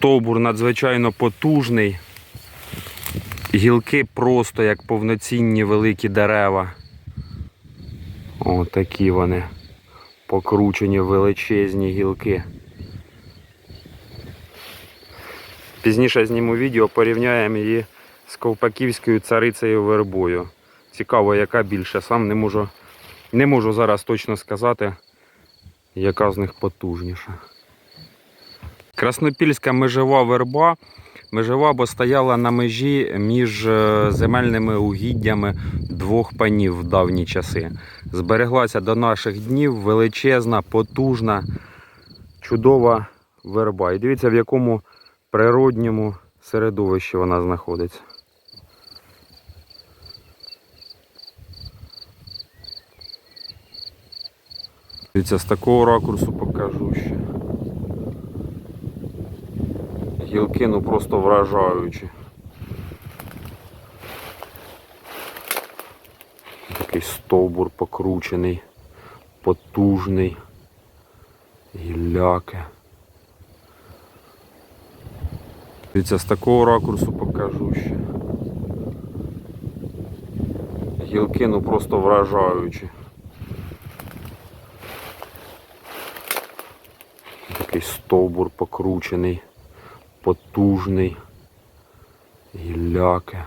Стовбур надзвичайно потужний. Гілки просто як повноцінні великі дерева. О, такі вони. Покручені величезні гілки. Пізніше зніму відео, порівняємо її з ковпаківською царицею вербою. Цікаво, яка більше. Сам не можу, не можу зараз точно сказати, яка з них потужніша. Краснопільська межова верба. Межова, бо стояла на межі між е, земельними угіддями двох панів в давні часи. Збереглася до наших днів величезна, потужна, чудова верба. І дивіться, в якому природньому середовищі вона знаходиться. Дивіться, з такого ракурсу покажу ще. Гілки ну просто вражаючі. Такий стовбур покручений, потужний, гілляки. Дивіться, з такого ракурсу покажу ще. Гілки ну просто вражаючі. Такий стовбур покручений, потужний, гілляки.